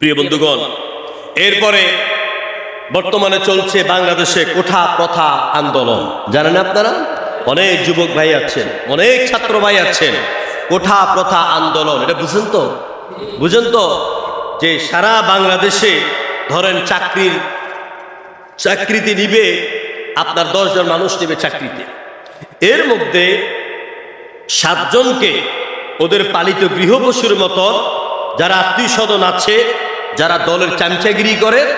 প্রিয় বন্ধুগণ, এরপরে বর্তমানে চলছে বাংলাদেশে কোঠা প্রথা আন্দোলন। জানেন আপনারা? অনেক যুবক ভাই আছেন, অনেক ছাত্র ভাই আছেন। কোঠা প্রথা আন্দোলন, এটা বুঝেন তো? বুঝেন তো? যে সারা বাংলাদেশে ধরেন চাকরির, চাকরিতে নিবে, আপনার দশজন মানুষ নেবে চাকরিতে। এর মধ্যে সাতজনকে ওদের পালিত গৃহবসুর মতন যারা আত্মীয় স্বজন আছে যারা দলের চামচাগিরি করে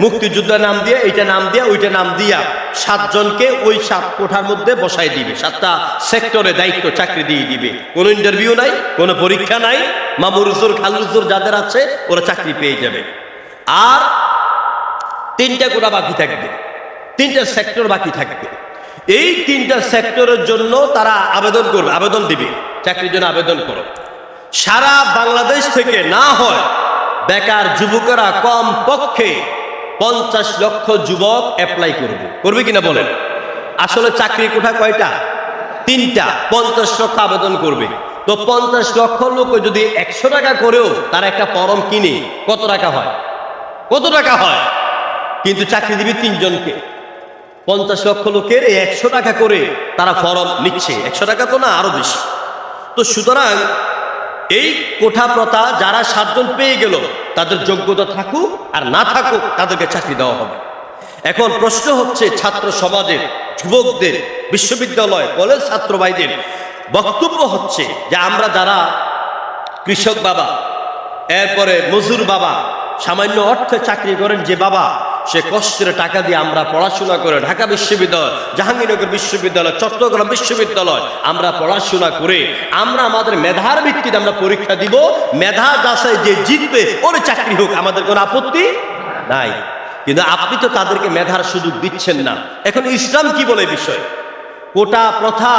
মুক্তিযোদ্ধা নাম দিয়ে, এইটা নাম দিয়া, ওইটা নাম দিয়া সাতজনকে ওই সাত কোঠার মধ্যে বসাই দিবে। সাতটা সেক্টরে দায়িত্ব চাকরি দিয়ে দিবে। কোনো ইন্টারভিউ নাই, কোনো পরীক্ষা নাই। মামুরুজুর খালুজুর যাদের আছে, ওরা চাকরি পেয়ে যাবে। আর তিনটা কোটা বাকি থাকবে। তিনটা সেক্টর বাকি থাকবে। এই তিনটা সেক্টরের জন্য তারা আবেদন করবে, আবেদন দিবে। চাকরির জন্য আবেদন করো। সারা বাংলাদেশ থেকে না হয় বেকার যুবকেরা কম পক্ষে পঞ্চাশ লক্ষ যুবক অ্যাপ্লাই করবে। করবে কিনা বলেন? আসলে চাকরি কোঠা কয়টা? তিনটা, পঞ্চাশ লক্ষ আবেদন করবে। তো পঞ্চাশ লক্ষ লোক যদি একশো টাকা করেও তারা একটা ফরম কিনে, কত টাকা হয়? কত টাকা হয়? কিন্তু চাকরি দিবে তিনজনকে। পঞ্চাশ লক্ষ লোকের এই একশো টাকা করে তারা ফরম নিচ্ছে। একশো টাকা তো না, আরও বেশি। তো সুতরাং এই কোঠা প্রথা যারা সাতজন পেয়ে গেল তাদের যোগ্যতা থাকুক আর না থাকুক তাদেরকে চাকরি দেওয়া হবে। এখন প্রশ্ন হচ্ছে ছাত্র সমাজের যুবকদের, বিশ্ববিদ্যালয়, কলেজ ছাত্র ভাইদের বক্তব্য হচ্ছে যে আমরা যারা কৃষক বাবা, এরপরে মজুর বাবা, সামান্য অর্থে চাকরি করেন যে বাবা সে কষ্টের টাকা দিয়ে আমরা পড়াশোনা করে ঢাকা বিশ্ববিদ্যালয়, জাহাঙ্গীরনগর বিশ্ববিদ্যালয়, চট্টগ্রাম বিশ্ববিদ্যালয় আমরা পড়াশোনা করে আমরা আমাদের মেধার ভিত্তিতে আমরা পরীক্ষা দিব। মেধা যাচাই যে জিতবে, ওর চাকরি হোক, আমাদের কোনো আপত্তি নাই। কিন্তু আপনি তো তাদেরকে মেধার সুযোগ দিচ্ছেন না। এখন ইসলাম কি বলে বিষয়? কোটা প্রথা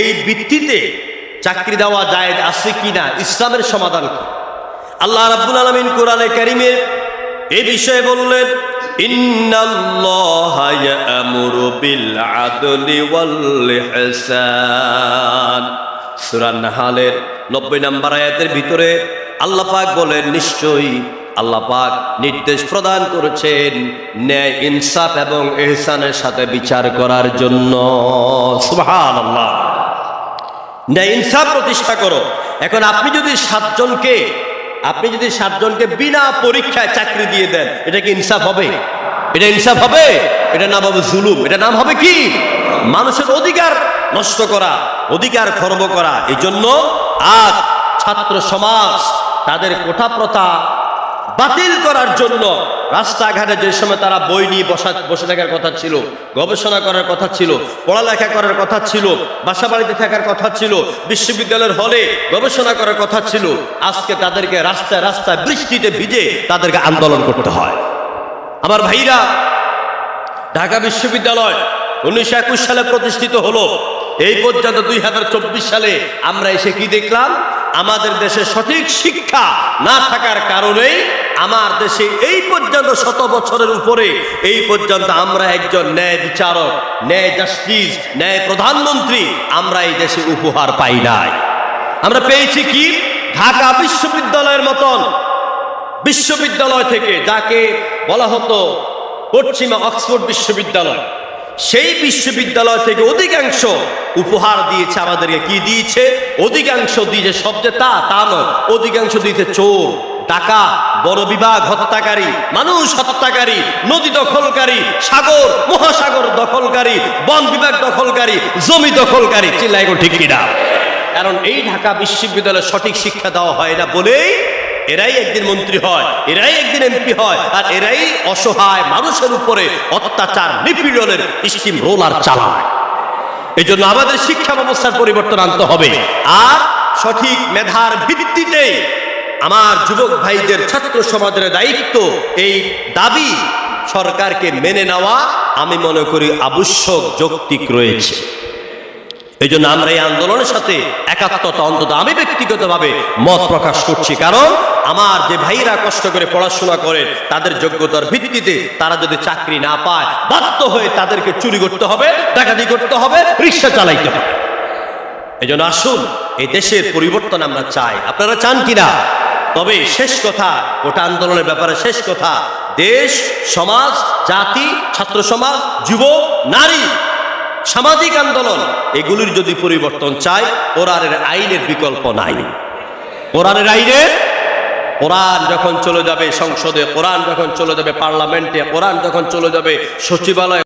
এই ভিত্তিতে চাকরি দেওয়া যায় আছে কিনা? ইসলামের সমাধান কি? আল্লাহ রাব্বুল আলামিন কোরআনে কারিমে এই বিষয়ে বললেন, ইন্নাল্লাহা ইয়ামুরু বিল আদলি ওয়াল ইহসান সূরা নাহালের 90 নম্বর আয়াতের ভিতরে আল্লাহ বলেন, নিশ্চয়ই আল্লাহ পাক নির্দেশ প্রদান করেছেন ন্যায়, ইনসাফ এবং এহসানের সাথে বিচার করার জন্য। সুবহানাল্লাহ। ন্যায়, ইনসাফ প্রতিষ্ঠা করো। এখন আপনি যদি সাতজনকে আপনি যদি সাতজনকে বিনা পরীক্ষায় চাকরি দিয়ে দেন, এটা কি ইনসাফ হবে? এটা ইনসাফ হবে? এটা নাম হবে জুলুম। এটা নাম হবে কি? মানুষের অধিকার নষ্ট করা, অধিকার খর্ব করা। এই জন্য আজ ছাত্র সমাজ, তাদের কোঠা প্রথা বাতিল করার জন্য রাস্তাঘাটে যে সময় তারা বই নিয়ে বসা, বসে থাকার কথা ছিল, গবেষণা করার কথা ছিল, পড়ালেখা করার কথা ছিল, বাসা বাড়িতে থাকার কথা ছিল, বিশ্ববিদ্যালয়ের হলে গবেষণা করার কথা ছিল, আজকে তাদেরকে রাস্তায় রাস্তায় বৃষ্টিতে ভিজে তাদেরকে আন্দোলন করতে হয়। আমার ভাইরা, ঢাকা বিশ্ববিদ্যালয় উনিশশো একুশ সালে প্রতিষ্ঠিত হলো। এই পর্যন্ত দুই হাজার চব্বিশ সালে আমরা এসে কি দেখলাম? আমাদের দেশে সঠিক শিক্ষা না থাকার কারণেই আমার দেশে এই পর্যন্ত শত বছরের উপরে, এই পর্যন্ত আমরা একজন ন্যায় বিচারক, ন্যায় জাস্টিস, ন্যায় প্রধানমন্ত্রী আমরা এই দেশে উপহার পাই নাই। আমরা পেয়েছি কি? ঢাকা বিশ্ববিদ্যালয়ের মতন, বিশ্ববিদ্যালয় থেকে যাকে বলা হতো পশ্চিমা অক্সফোর্ড বিশ্ববিদ্যালয়, সেই বিশ্ববিদ্যালয় থেকে অধিকাংশ উপহার দিয়েছে আমাদেরকে। কি দিয়েছে? অধিকাংশ দিয়েছে সব যে তা তা নয়, অধিকাংশ দিয়েছে চোর। টাকা, বড় বিভাগ হত্যাকারী, মানুষ হত্যাকারী, নদী দখলকারী, সাগর, মহাসাগর দখলকারী, বন বিভাগ দখলকারী, জমি দখলকারী চিল্লাই গো ঠিক কিনা? কারণ এই ঢাকা বিশ্ববিদ্যালয়ে সঠিক শিক্ষা দেওয়া হয় না বলেই এরাই একদিন মন্ত্রী হয়, এরাই একদিন এমপি হয়, আর এরাই অসহায় মানুষের উপরে অত্যাচার, নিপীড়নের স্টিম রোলার চালায়। এই জন্য আমাদের শিক্ষা ব্যবস্থার পরিবর্তন আনতে হবে। আর সঠিক মেধার ভিত্তিতে আমার যুবক ভাইদের ছাত্র সমাজের দায়িত্ব, এই দাবি সরকারকে মেনে নেওয়া, আমি মনে করি আবশ্যক যৌক্তিক রয়েছে। এই জন্য আমরা এই আন্দোলনের সাথে একাত্মতা অন্তত আমি ব্যক্তিগতভাবে মত প্রকাশ করছি। কারণ আমার যে ভাইরা কষ্ট করে পড়াশোনা করেন, তাদের যোগ্যতার ভিত্তিতে তারা যদি চাকরি না পায়, বাধ্য হয়ে তাদেরকে চুরি করতে হবে, ডাকাতি করতে হবে, রিক্সা চালাইতে হবে। এই জন্য আসুন, এই দেশের পরিবর্তন আমরা চাই। আপনারা চান কিনা? তবে শেষ কথা ওটা আন্দোলনের ব্যাপারে শেষ কথা, দেশ, সমাজ, জাতি, ছাত্র সমাজ যুবক নারী, সামাজিক আন্দোলন, এগুলির যদি পরিবর্তন চাই কোরআনের আইনের বিকল্প নাই। কোরআনের আইনের কোরআন যখন চলে যাবে সংসদে, কোরআন যখন চলে যাবে পার্লামেন্টে, কোরআন যখন চলে যাবে সচিবালয়ে